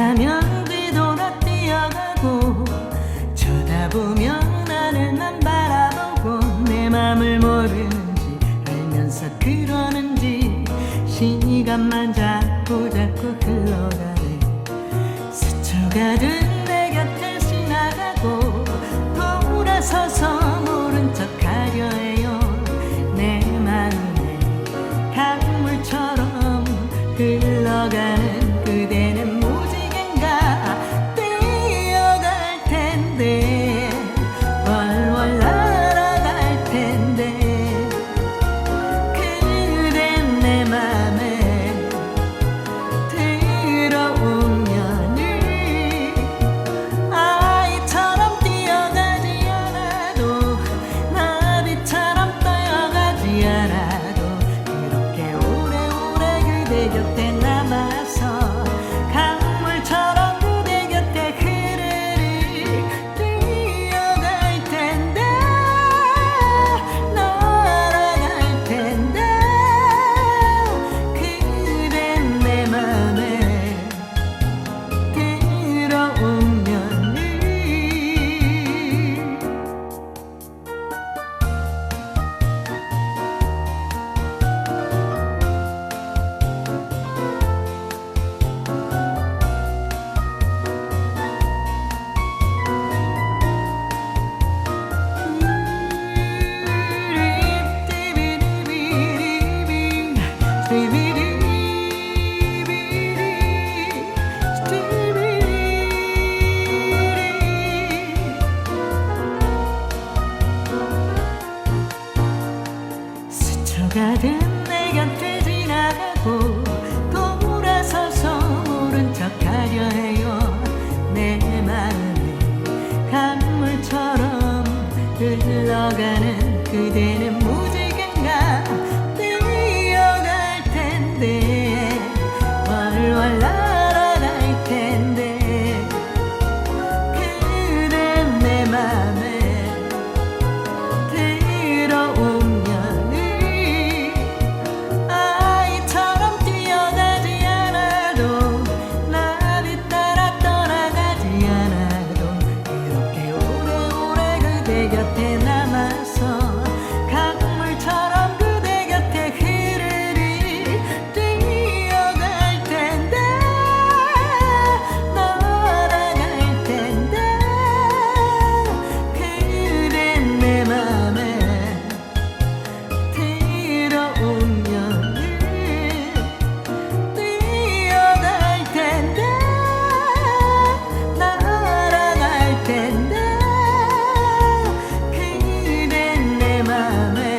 가면 뒤돌아 뛰어가고 쳐다보면 나를만 바라보고 내 맘을 모르는지 알면서 그러는지 시간만 자꾸 자꾸 흘러가네. 스쳐가듯 가득 내 곁에 time.